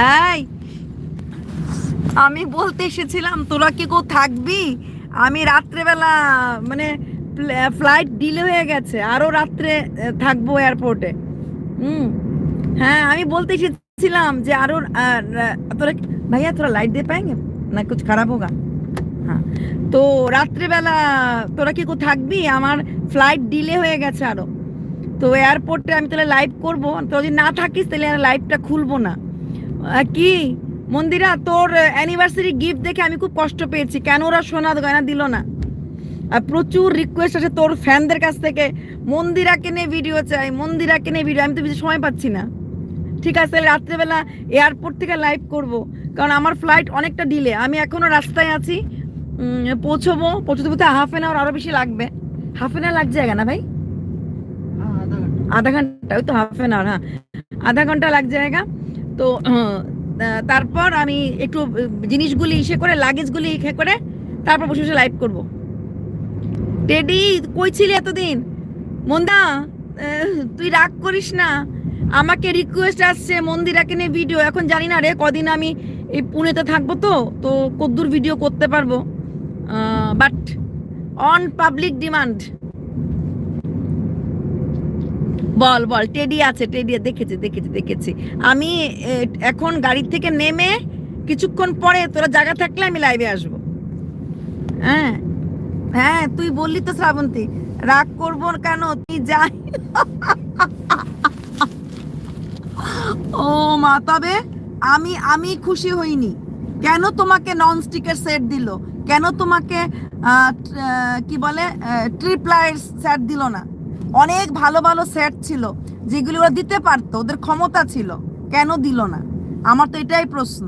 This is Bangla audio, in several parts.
এই, আমি বলতে এসেছিলাম, তোরা কি কেউ থাকবি? আমি রাত্রেবেলা মানে ফ্লাইট ডিলে হয়ে গেছে আরও রাত্রে থাকব এয়ারপোর্টে হুম হ্যাঁ আমি বলতে এসেছিলাম যে আরও তোরা ভাইয়া, তোরা লাইট দিয়ে পায়েঙ্গে? না, কিছু খারাপ হোক হ্যাঁ তো রাত্রেবেলা, তোরা কি কেউ থাকবি? আমার ফ্লাইট ডিলে হয়ে গেছে আরও তো এয়ারপোর্টে আমি তাহলে লাইভ করব। তোরা যদি না থাকিস, তাহলে আর লাইভটা খুলবো না। কি? মন্দিরা তোর অ্যানিভার্সারি গিফট দেখে আমি খুব কষ্ট পেয়েছি। কেন ওরা সোনা গয়না দিল না? আর প্রচুর রিকোয়েস্ট আছে তোর ফ্যানদের কাছ থেকে মন্দিরা কেনে ভিডিও চাই মন্দিরা কেনে ভিডিও আমি তো বেশি সময় পাচ্ছি না। ঠিক আছে রাত্রেবেলা এয়ারপোর্ট থেকে লাইভ করব কারণ আমার ফ্লাইট অনেকটা ডিলে আমি এখনও রাস্তায় আছি পৌঁছবো পৌঁছতে পৌঁছতে হাফ অ্যান আওয়ার আরও বেশি লাগবে। হাফ অ্যান আওয়ার লাগছে না ভাই? আধা ঘণ্টা। ওই তো হাফ অ্যান আওয়ার হ্যাঁ। আধা ঘণ্টা লাগ জায়গা। তো তারপর আমি একটু জিনিসগুলি ইসে করে লাগেজগুলি ইসে করে, তারপর বসে বসে লাইভ করব। টেডি, কই ছিলি এতদিন? মন্দা তুই রাগ করিস না। আমাকে রিকোয়েস্ট আসছে মন্দিরাকে নিয়ে ভিডিও এখন জানি না রে, কদিন আমি এই পুনেতে থাকব তো তো কদ্দুর ভিডিও করতে পারব। বাট অন পাবলিক ডিমান্ড বল বল টেডি আছে টেডি দেখেছি দেখেছি দেখেছি। আমি এখন গাড়ি থেকে নেমে কিছুক্ষণ পরে তোরা জায়গা থাকলে আমি লাইভে আসব। হ্যাঁ হ্যাঁ তুই বললি তো শ্রাবন্তী, রাগ করব কেন? তুই যাই। ও মা, তবে আমি আমি খুশি হইনি। কেন তোমাকে নন স্টিকের সেট দিল? কেন তোমাকে কি বলে ট্রিপ লাইট সেট দিল না? অনেক ভালো ভালো সেট ছিল, যেগুলি ওরা দিতে পারতো, ওদের ক্ষমতা ছিল। কেন দিল না? আমার তো এটাই প্রশ্ন।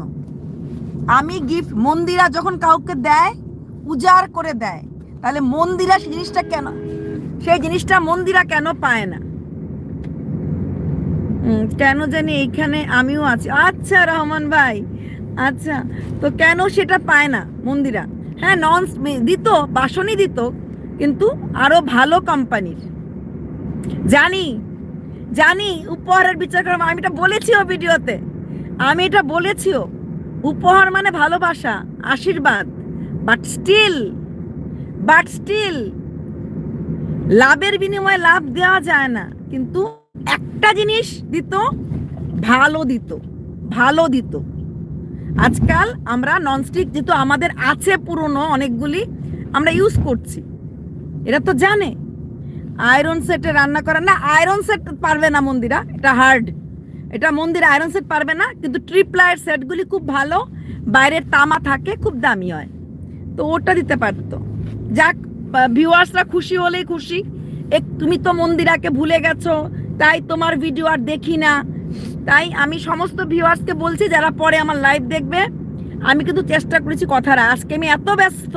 আমি গিফট মন্দিরা যখন কাউকে দেয়, উজাড় করে দেয়, তাহলে মন্দিরা সেই জিনিসটা কেন, সেই জিনিসটা মন্দিরা কেন পায় না? কেন জানি এইখানে আমিও আছি। আচ্ছা রহমান ভাই আচ্ছা তো কেন সেটা পায় না মন্দিরা? হ্যাঁ নন, দিত, বাসনই দিত, কিন্তু আরও ভালো কোম্পানির জানি জানি, উপহারের বিচার করা আমি এটা বলেছিও ভিডিওতে। আমি এটা বলেছিও। উপহার মানে ভালোবাসা, আশীর্বাদ। বাট স্টিল বাট স্টিল লাভের বিনিময়ে লাভ দেওয়া যায় না। কিন্তু একটা জিনিস দিত, ভালো দিত ভালো দিত। আজকাল আমরা ননস্টিক যেহেতু আমাদের আছে পুরনো অনেকগুলি, আমরা ইউজ করছি। এরা তো জানে। আয়রন সেটে রান্না করা না আয়রন সেট পারবে না মন্দিরা, এটা হার্ড এটা মন্দির আয়রন সেট পারবে না, কিন্তু ট্রিপ্লাইয়ের সেটগুলি খুব ভালো, বাইরের তামা থাকে, খুব দামি হয়। তো ওটা দিতে পারতো। যাক ভিউয়ার্সরা খুশি হলেই খুশি। এক, তুমি তো মন্দিরাকে ভুলে গেছো, তাই তোমার ভিডিও আর দেখি না। তাই আমি সমস্ত ভিউয়ার্সকে বলছি, যারা পরে আমার লাইভ দেখবে, আমি কিন্তু চেষ্টা করেছি কথার, আজকে আমি এত ব্যস্ত।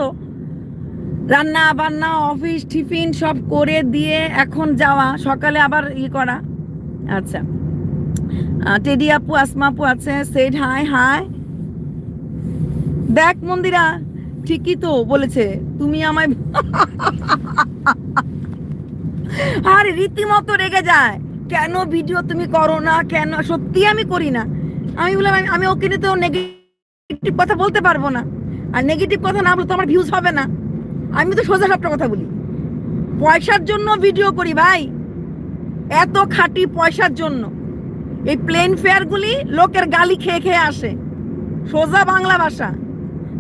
রান্না, বান্না, অফিস, টিফিন সব করে দিয়ে এখন যাওয়া। সকালে আবার ই করা। আচ্ছা। টেডি আপু, আসমা আপু আছে। সেড হাই হাই দেখ মন্দিরা, ঠিকই তো বলেছে। তুমি আমায় আরে, রীতিমতো রেগে যায়। কেন ভিডিও তুমি করো না? কেন? সত্যি আমি করি না। আমি বললাম, আমি- ওকে নিয়ে তো নেগেটিভ কথা বলতে পারব না। আর নেগেটিভ কথা না বলতে আমার ভিউজ হবে না। আমি তো সোজা সবটা কথা বলি। পয়সার জন্য ভিডিও করি ভাই। এত খাটি পয়সার জন্য। এই প্লেন ফেয়ারগুলি লোকের গালি খেয়ে খেয়ে আসে। সোজা বাংলা ভাষা।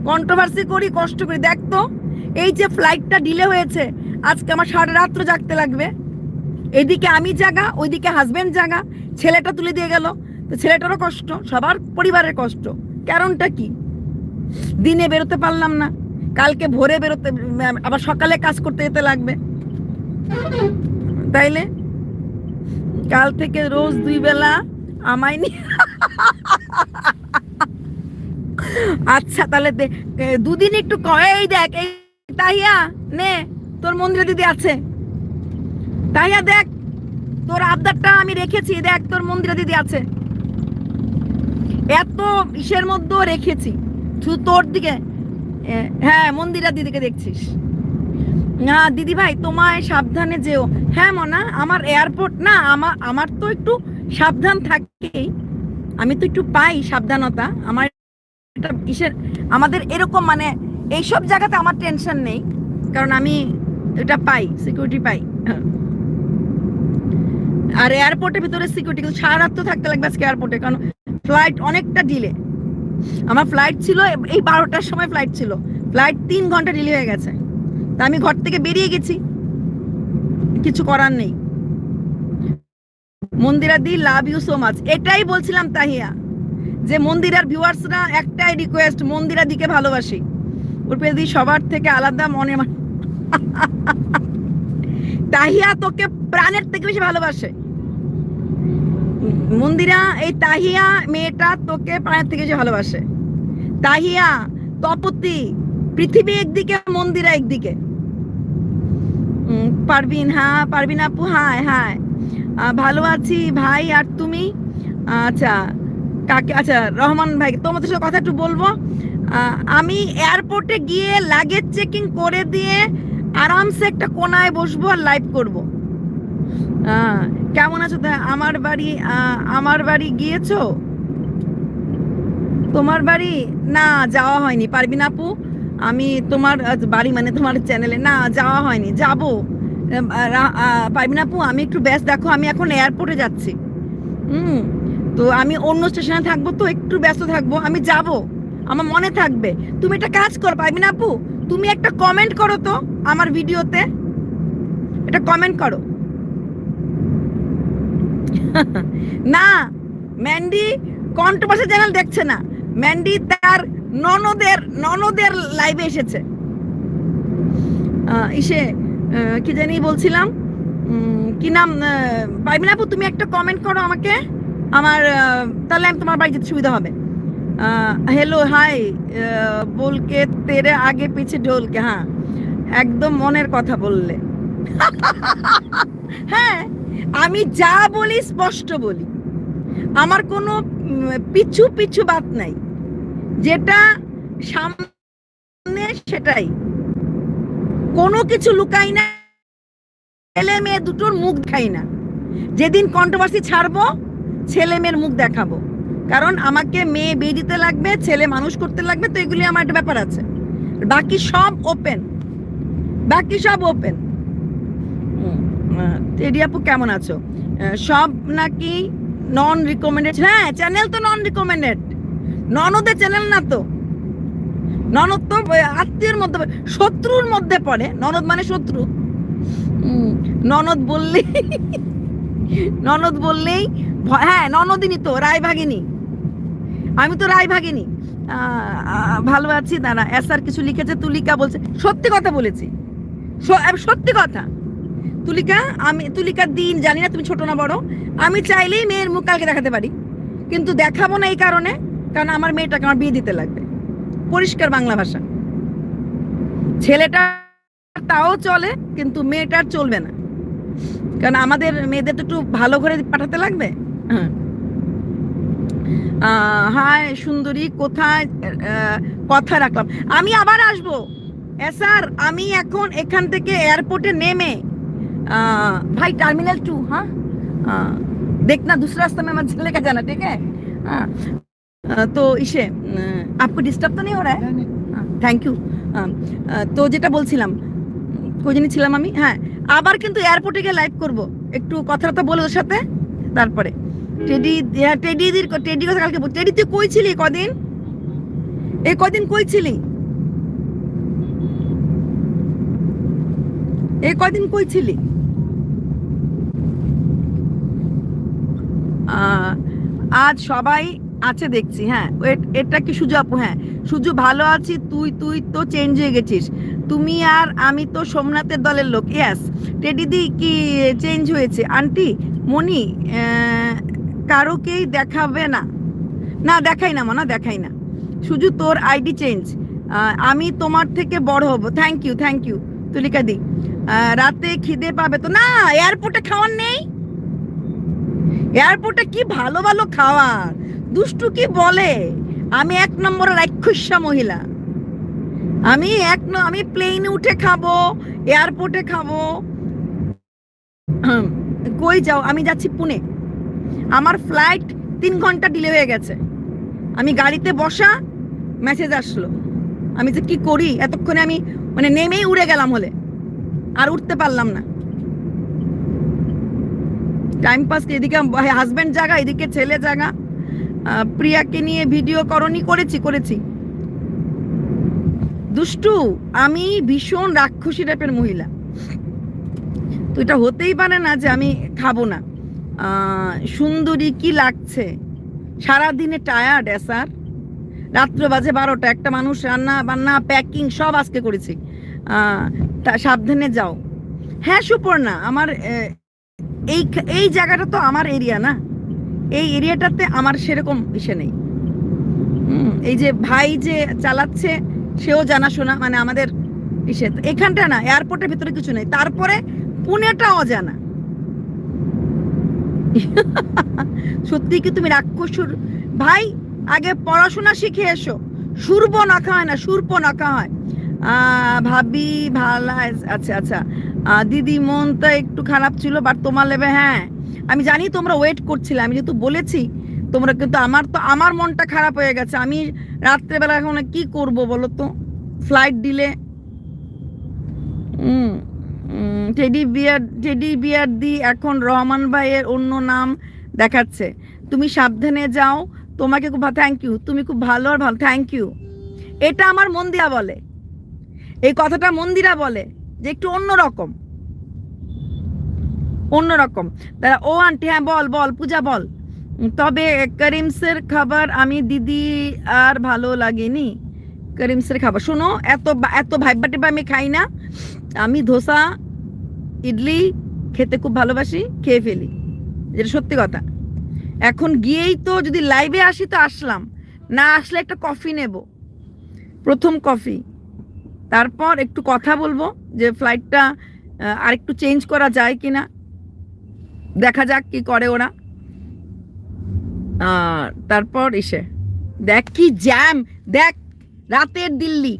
কন্ট্রোভার্সি করি, কষ্ট করি। দেখ তো, এই যে ফ্লাইটটা ডিলে হয়েছে, আজকে আমার সারা রাত্র জাগতে লাগবে। এদিকে আমি জাগা, ওইদিকে হাজবেন্ড জাগা। ছেলেটা তুলে দিয়ে গেল। তো ছেলেটারও কষ্ট, সবার পরিবারের কষ্ট। কারণটা কি? দিনে বেরোতে পারলাম না। কালকে ভোরে বেরোতে আবার সকালে কাজ করতে যেতে লাগবে। তাইলে? কাল থেকে রোজ দুই বেলা আমায় নিয়ে আচ্ছা তাহলে দুদিন একটু এই দেখ, এই তাহিয়া, নে, তোর মন্দিরে দিদি আছে। তাহিয়া, দেখ, তোর আবদারটা আমি রেখেছি, দেখ, তোর মন্দিরে দিদি আছে। এত ইসের মধ্যেও রেখেছি। শুধু তোর দিকে হ্যাঁ মন্দিরা দিদিকে দেখছিস। না, দিদি ভাই, তোমায় সাবধানে যেও। হ্যাঁ মনা, আমার এয়ারপোর্ট না আমার আমার তো একটু সাবধান থাকেই। আমি তো একটু পাই সাবধানতা। আমার ইসের আমাদের এরকম মানে এইসব জায়গাতে আমার টেনশন নেই। কারণ আমি এটা পাই সিকিউরিটি পাই। আর এয়ারপোর্টের ভিতরে সিকিউরিটি সারা রাত তো থাকতে লাগবে আজকে এয়ারপোর্টে কারণ ফ্লাইট অনেকটা ডিলে আমার ফ্লাইট ছিল, এই বারোটার সময় ফ্লাইট ছিল। ফ্লাইট তিন ঘণ্টা ডিলে হয়ে গেছে। তা আমি ঘর থেকে বেরিয়ে গেছি। কিছু করার নেই। মন্দিরা দি লাভ ইউ সো মাচ এটাই বলছিলাম তাহিয়া, যে মন্দিরার ভিউয়ার্সরা একটাই রিকোয়েস্ট মন্দিরা দিকে ভালোবাসি। উর্পে দি সবার থেকে আলাদা মনে তাহিয়া তোকে প্রাণের থেকে বেশি ভালোবাসে। মন্দিরা, এই তাহিয়া মেয়েটা তোকে প্রাণের থেকে বেশি ভালোবাসে। তাহিয়া, তপতি, পৃথিবী একদিকে, মন্দিরা একদিকে। পারবিন হ্যাঁ পারবিন আপু, হায় হায়। ভালো আছি ভাই, আর তুমি? আচ্ছা কাকে আচ্ছা রহমান ভাই তোমাদের সাথে কথা একটু বলব। আমি এয়ারপোর্টে গিয়ে লাগেজ চেকিং করে দিয়ে আরামসে একটা কোনায় বসবো আর লাইভ করব। কেমন আছো? আমার বাড়ি আমার বাড়ি গিয়েছো? তোমার বাড়ি? না, যাওয়া হয়নি। পারবিন আপু? আমি তোমার বাড়ি মানে তোমার চ্যানেলে না, যাওয়া হয়নি। যাব। পারবিন আপু? আমি একটু ব্যস্ত। দেখো, আমি এখন এয়ারপোর্টে যাচ্ছি। হুম? তো আমি অন্য স্টেশনে থাকব তো, একটু ব্যস্ত থাকব। আমি যাব। আমার মনে থাকবে। তুমি একটা কাজ করো পারবিন আপু? তুমি একটা কমেন্ট করো তো আমার ভিডিওতে এটা কমেন্ট করো। না ম্যান্ডি কন্ট্রোভার্সি চ্যানেল দেখছে না। ম্যান্ডি তার ননদের ননদের লাইভে এসেছে। ইসে কি জানি বলছিলাম? কি নাম? পারবিন আপু, তুমি একটা কমেন্ট করো আমাকে। আমার তাহলে আমি তোমার বাড়ি যেতে সুবিধা হবে। হ্যালো হাই বলকে তেরে আগে পিছে ঢোলকে হ্যাঁ। একদম মনের কথা বললে। হ্যাঁ আমি যা বলি, স্পষ্ট বলি। আমার কোনো পিছু পিছু বাত নাই। যেটা সামনে, সেটাই। কোনো কিছু লুকাই না, ছেলে মেয়ে দুটোর মুখ দেখাই না। যেদিন কন্ট্রোভার্সি ছাড়বো, ছেলে মেয়ের মুখ দেখাবো। কারণ আমাকে মেয়ে বিয়ে দিতে লাগবে, ছেলে মানুষ করতে লাগবে, তো এগুলি আমার একটা ব্যাপার আছে। বাকি সব ওপেন বাকি সব ওপেন টেডি আপু কেমন আছো? সব নাকি নন রিকমেন্ডেড হ্যাঁ চ্যানেল তো নন রিকমেন্ডেড ননদের চ্যানেল না তো। ননদ তো আত্মীয়ের মধ্যে, শত্রুর মধ্যে পড়ে। ননদ মানে শত্রু। ননদ বললেই ননদ বললেই হ্যাঁ ননদিনী তো রায় ভাগিনী আমি তো রায় ভাগিনী ভালো আছি, দাঁড়া এসার কিছু লিখেছে, তুলিকা বলছে, সত্যি কথা বলেছি। সত্যি কথা। তুলিকা, আমি, তুলিকার দিন জানি না, তুমি ছোট না বড়। আমি চাইলেই মেয়ের মুখ কালকে দেখাতে পারি। কিন্তু দেখাবো না এই কারণে, কারণ আমার মেয়েটাকে আমার বিয়ে দিতে লাগবে। পরিষ্কার বাংলা ভাষা। ছেলেটা তাও চলে, কিন্তু মেয়েটার চলবে না। কারণ আমাদের মেয়েদের তো একটু ভালো করে পাঠাতে লাগবে? হ্যাঁ। হাই সুন্দরী, কোথায়? কথা রাখলাম। আমি আবার আসব। স্যার আমি এখন এখান থেকে এয়ারপোর্টে নেমে भाई टर्मिनल टू हाँ हाँ, देखना दूसरा रास्ता में मत चलेगा जाना ठीक है हाँ আহ, তো ইসে আহ, आपको डिस्टर्ब तो नहीं हो रहा है থ্যাংক ইউ তো যেটা বলছিলাম কই জানি ছিলাম আমি হ্যাঁ আবার কিন্তু এয়ারপোর্টে গিয়ে লাইভ করব একটু কথাবার্তা বলে ওর সাথে তারপরে টেডি হ্যাঁ টেডিদির টেডি কথা কালকে বল- টেডি তুই কই ছিলি কদিন এই কদিন কই ছিলি এই কদিন কই ছিলি আজ সবাই আছে দেখছি হ্যাঁ। এটা কি সুজু আপু? হ্যাঁ। সুজু, ভালো আছি, তুই তুই তো চেঞ্জ হয়ে গেছিস। তুমি আর আমি তো সোমনাথের দলের লোক। ইয়াস টেডিদি কি চেঞ্জ হয়েছে? আন্টি, মনি কারোকেই দেখাবে না। না, দেখাই না, মানা, দেখাই না। সুজু, তোর আইডি চেঞ্জ আমি তোমার থেকে বড় হব। Thank you thank you Tulika দি। রাতে খিদে পাবে তো? না এয়ারপোর্টে খাওয়ার নেই। এয়ারপোর্টে কি ভালো ভালো খাওয়ার? দুষ্টু কি বলে? আমি এক নম্বরের রাক্ষসা মহিলা। আমি এক আমি প্লেনে উঠে খাব, এয়ারপোর্টে খাব। কই যাও? আমি যাচ্ছি পুনে। আমার ফ্লাইট তিন ঘণ্টা ডিলে হয়ে গেছে। আমি গাড়িতে বসা মেসেজ আসলো। আমি যে কি করি? এতক্ষণে আমি মানে নেমেই উড়ে গেলাম হলে। আর উঠতে পারলাম না। টাইম পাস এদিকে হাজব্যান্ড জায়গা এদিকে ছেলে জায়গা প্রিয়াকে নিয়ে ভিডিও করনি, করেছি করেছি। দুষ্টু, আমি ভীষণ রাক্ষসী টাইপের মহিলা। তো এটা হতেই পারে না যে আমি খাব না। সুন্দরী কি লাগছে? সারাদিনে টায়ার্ড স্যার রাত্র বাজে বারোটা, একটা মানুষ রান্না বান্না প্যাকিং সব আজকে করেছি। সাবধানে যাও। হ্যাঁ সুপর্ণা, আমার এই এই জায়গাটা তো আমার এরিয়া না। এই এরিয়াটাতে আমার সেরকম ইসে নেই। এই যে ভাই যে চালাচ্ছে, সেও জানাশোনা মানে আমাদের ইসে। এখানটা না এয়ারপোর্টের ভিতরে কিছু নেই। তারপরে পুনেটা অজানা। সত্যি কি তুমি রাক্ষসুর? ভাই, আগে পড়াশোনা শিখে এসো। সুরব নাকা হয় না সুরপ নাকা হয় ভাবি, ভালো আচ্ছা আচ্ছা। দিদি মনটা একটু খারাপ ছিল বাট তোমার লেবে হ্যাঁ। আমি জানি তোমরা ওয়েট করছিলে আমি যেহেতু বলেছি তোমরা কিন্তু আমার তো আমার মনটা খারাপ হয়ে গেছে। আমি রাত্রেবেলা এখন কি করব বলো তো? Flight um, teddy bear teddy bear দি এখন রহমান ভাইয়ের অন্য নাম দেখাচ্ছে। তুমি সাবধানে যাও তোমাকে খুব থ্যাংক ইউ তুমি খুব ভালো আর ভালো থ্যাংক ইউ এটা আমার মন্দিরা বলে। এই কথাটা মন্দিরা বলে। যে একটু অন্যরকম। অন্যরকম। তারা, ও আন্টি হ্যাঁ বল বল, পূজা, বল। তবে করিমসের খাবার আমি দিদি আর ভালো লাগেনি। করিমসের খাবার। শোনো, এত বা- এত ভাইবা টেবা আমি খাই না। আমি ধোসা, ইডলি খেতে খুব ভালোবাসি, খেয়ে ফেলি। যেটা সত্যি কথা। এখন গিয়েই তো যদি লাইভে আসি তো আসলাম। না আসলে একটা কফি নেব। প্রথম কফি তারপর একটু কথা বলব যে ফ্লাইটটা আর একটু চেঞ্জ করা যায় কি না দেখা যাক কি করে ওরা। তারপর এসে দেখ কি জ্যাম দেখ, রাতের দিল্লি।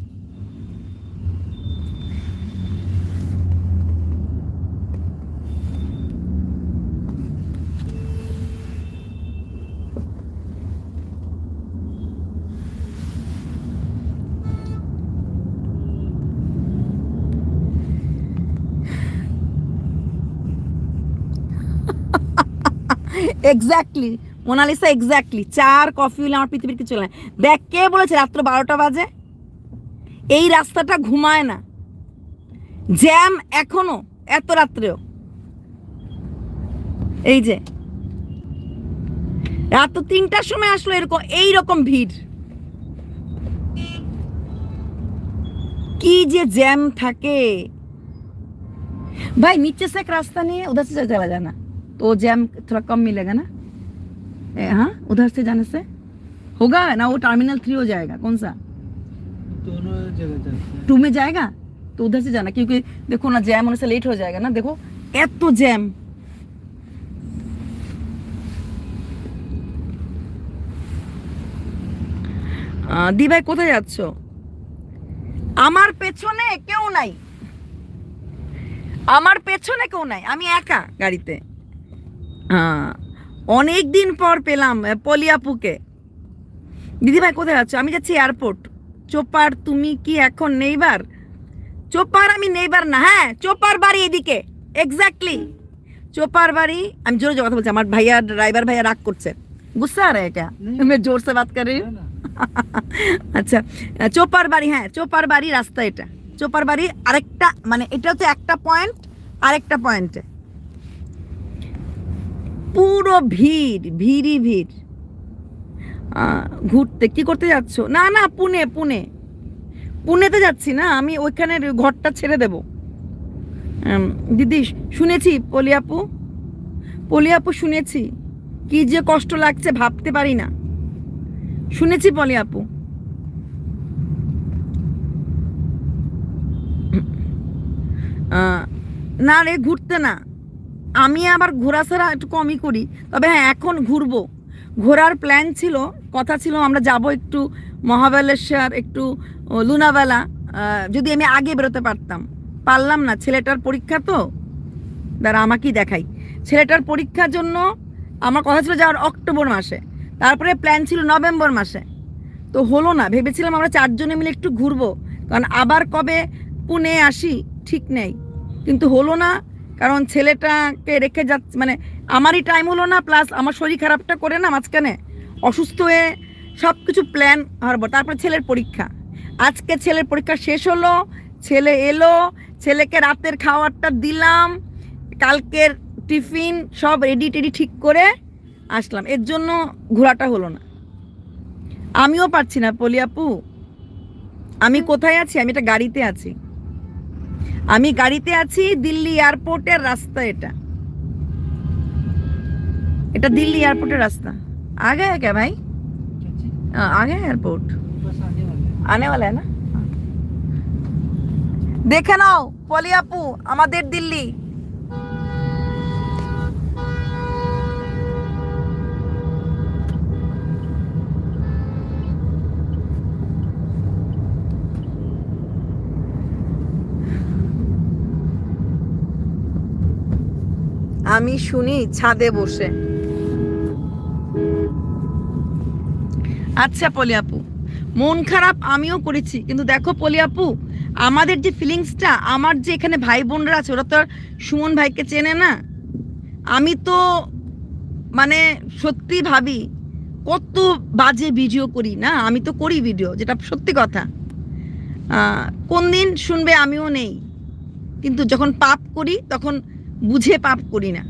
এক্স্যাক্টলি মোনালিসা এক্স্যাক্টলি চার কফি হলে আমার পৃথিবীর কিছু না দেখ, কে বলেছে রাত্র বারোটা বাজে? এই রাস্তাটা ঘুমায় না। জ্যাম এখনও, এত রাত্রেও। এই যে। রাত তো তিনটার সময় আসলো এরকম, এইরকম ভিড়। কি যে জ্যাম থাকে। ভাই নিচে সে রাস্তা নিয়ে উদাসে চলা যায় না। तो जैम थोड़ा कम मिलेगा ना ए, हाँ उधर से जाने से होगा ना वो टर्मिनल थ्री हो जाएगा कौन सा दोनों जगह जाते हैं टू में जाएगा तो उधर से जाना क्योंकि देखो ना जैम होने से लेट हो जाएगा ना देखो এত জ্যাম আহ, দি ভাই কোথায় যাচ্ছ আমার পেছনে কেউ নাই আমার পেছনে কেউ নাই আমি একা গাড়িতে অনেক দিন পর পেলাম পলিয়াপুকে দিদিভাই কোথায় আছো আমি যাচ্ছি এয়ারপোর্ট চোপার তুমি কি এখন নেইবার চোপার আমি নেইবার না হ্যাঁ চোপার বাড়ি এদিকে এক্স্যাক্টলি চোপার বাড়ি আমি জোরে জোরে কথা বলছি আমার ভাইয়া ড্রাইভার ভাইয়া রাগ করছে गुस्सा आ रहा है क्या मैं ज़ोर से बात कर रही हूँ আচ্ছা চোপার বাড়ি হ্যাঁ চোপার বাড়ি রাস্তা এটা চোপার বাড়ি আরেকটা মানে এটাও তো একটা পয়েন্ট আরেকটা পয়েন্টে পুরো ভিড়, ভিড়ই ভিড়। ঘুরতে, কি করতে যাচ্ছ? না না, পুনে পুনে। পুনেতে যাচ্ছি না, আমি ওইখানের ঘরটা ছেড়ে দেব। দিদি, শুনেছি পলিয়াপু? পলিয়াপু শুনেছি। কি যে কষ্ট লাগছে, ভাবতে পারি না। শুনেছি পলি আপু না রে, ঘুরতে না। আমি আবার ঘোরাফেরা একটু কমই করি। তবে হ্যাঁ এখন ঘুরবো। ঘোরার প্ল্যান ছিল, কথা ছিল আমরা যাব একটু মহাবালেশ্বর, একটু লুনাবেলা যদি আমি আগে বেরোতে পারতাম। পারলাম না, ছেলেটার পরীক্ষা তো? দাঁড়া, আমাকেই দেখাই। ছেলেটার পরীক্ষার জন্য আমার কথা ছিল যাওয়ার অক্টোবর মাসে। তারপরে প্ল্যান ছিল নভেম্বর মাসে। তো হলো না, ভেবেছিলাম আমরা চারজনে মিলে একটু ঘুরবো। কারণ আবার কবে, পুনে আসি, ঠিক নেই। কিন্তু হলো না কারণ ছেলেটাকে রেখে যাচ্ছে মানে আমারই টাইম হলো না প্লাস আমার শরীর খারাপটা করে না মাঝখানে। অসুস্থ হয়ে সব কিছু প্ল্যান হারবো। তারপরে ছেলের পরীক্ষা। আজকে ছেলের পরীক্ষা শেষ হলো ছেলে এলো ছেলেকে রাতের খাবারটা দিলাম কালকের টিফিন সব রেডি টেডি ঠিক করে আসলাম। এর জন্য ঘোরাটা হলো না। আমিও পারছি না পলি আপু। আমি কোথায় আছি? আমি একটা গাড়িতে আছি। আমি গাড়িতে আছি দিল্লি এয়ারপোর্টের রাস্তা এটা এটা দিল্লি এয়ারপোর্টের রাস্তা আগে है क्या भाई चाची हाँ, आगे है एयरपोर्ट बस आने वाले हैं। आने वाला है ना দেখে নাও পলি আপু আমাদের দিল্লি আমি শুনি ছাদে বসে। আচ্ছা পলি আপু, মন খারাপ আমিও করেছি, কিন্তু দেখো পলি আপু, আমাদের যে ফিলিংসটা আমার যে এখানে ভাই বোনরা আছে, ওরা তো আর সুমন ভাইকে চেনে না। আমি তো মানে সত্যি ভাবি, কত বাজে ভিডিও করি, না? আমি তো করি ভিডিও যেটা সত্যি কথা। কোন দিন শুনবে আমিও নেই। কিন্তু যখন পাপ করি, তখন বুঝে পাপ করি না।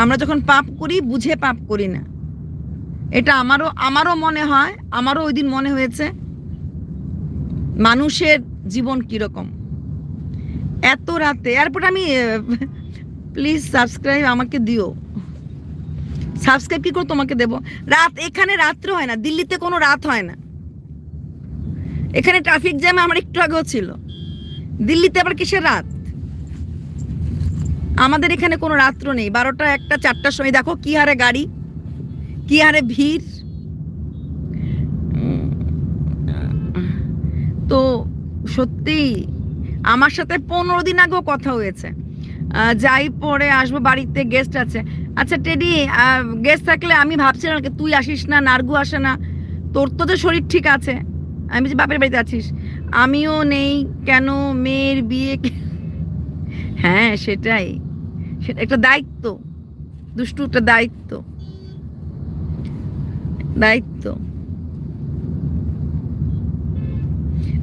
আমরা যখন পাপ করি, বুঝে পাপ করি না। এটা আমারও আমারও মনে হয়, আমারও ওই দিন মনে হয়েছে, মানুষের জীবন কীরকম। এত রাতে, এয়ারপোর্ট আমি প্লিজ সাবস্ক্রাইব আমাকে দিও। সাবস্ক্রাইব কি করে তোমাকে দেব? রাত, এখানে রাত্র হয় না, দিল্লিতে কোনো রাত হয় না। এখানে ট্রাফিক জ্যামে আমার একটু আগেও ছিল। দিল্লিতে আবার কিসের রাত? আমাদের এখানে কোনো রাত্র নেই। বারোটা, একটা, চারটার সময়। দেখো কি হারে গাড়ি, কি হারে ভিড়। তো সত্যি, আমার সাথে পনেরো দিন আগেও কথা হয়েছে। যাই পরে আসব, বাড়িতে গেস্ট আছে। আচ্ছা টেডি গেস্ট থাকলে আমি ভাবছিলাম তুই আসিস না, নার্গু আসে না। তোর তো যে শরীর ঠিক আছে। আমি যে বাপের বাড়িতে আছিস। আমিও নেই, কেন? মেয়ের বিয়ে হ্যাঁ সেটাই। সেটা একটা দায়িত্ব। দুষ্টু একটা দায়িত্ব। দায়িত্ব।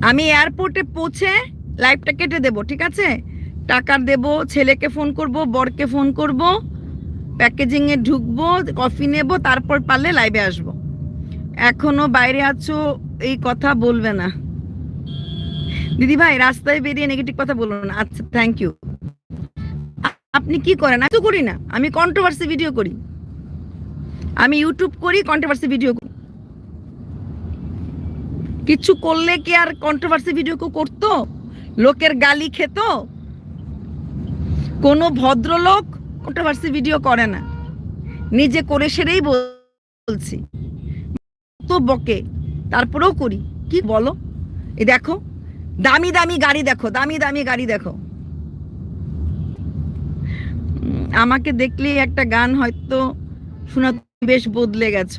আমি এয়ারপোর্টে পৌঁছে লাইফটা কেটে দেব, ঠিক আছে? টাকা দেব, ছেলেকে ফোন করব, বরকে ফোন করব প্যাকেজিং এ ঢুকবো কফি নেব, তারপর পারলে লাইভে আসব। এখনও বাইরে আছো, এই কথা বলবে না। দিদি ভাই, রাস্তায় বেরিয়ে নেগেটিভ কথা বলব না। আচ্ছা থ্যাংক ইউ আপনি কি করেন? আমি তো করি না। আমি কন্ট্রোভার্সি ভিডিও করি। আমি ইউটিউব করি কন্ট্রোভার্সি ভিডিও করি। কিছু করলে কি আর কন্ট্রোভার্সি ভিডিও করতো? লোকের গালি খেত? কোনো ভদ্রলোক কন্ট্রোভার্সি ভিডিও করে না। নিজে করে সেরেই বলছি। তো বকে তারপরেও করি। কি বলো? এই দেখো দামি দামি গাড়ি দেখো, দামি দামি গাড়ি দেখো। আমাকে দেখলেই একটা গান হয়তো শোনা বেশ বদলে গেছে।